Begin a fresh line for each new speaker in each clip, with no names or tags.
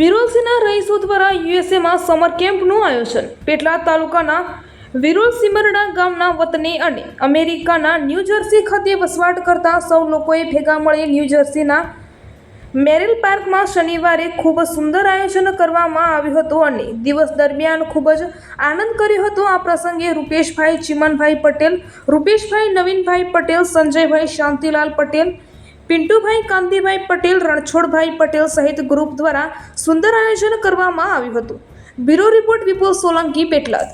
સમાજના રહીશો દ્વારા યુએસએમાં સમર કેમ્પનું આયોજન. પેટલાદ તાલુકાના વિરોલ સિમરડા ગામના વતની અને અમેરિકાના ન્યૂ જર્સી ખાતે વસવાટ કરતા સૌ લોકોએ ભેગા મળી ન્યૂ જર્સીના મેરિલ પાર્કમાં શનિવારે ખૂબ સુંદર આયોજન કરવામાં આવ્યું હતું અને દિવસ દરમિયાન ખૂબ જ આનંદ કર્યો હતો. આ પ્રસંગે રૂપેશભાઈ ચિમનભાઈ પટેલ, રૂપેશભાઈ નવીનભાઈ પટેલ, સંજયભાઈ શાંતિલાલ પટેલ પિન્ટુભાઈ કાંતિભાઈ પટેલ, રણછોડભાઈ પટેલ સહિત ગ્રુપ દ્વારા સુંદર આયોજન કરવામાં આવ્યું હતું. Bureau report Vipul Solanki Petlad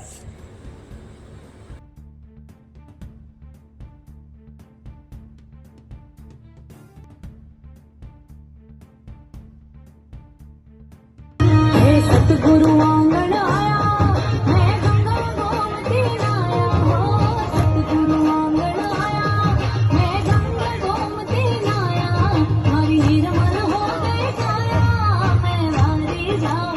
Oh.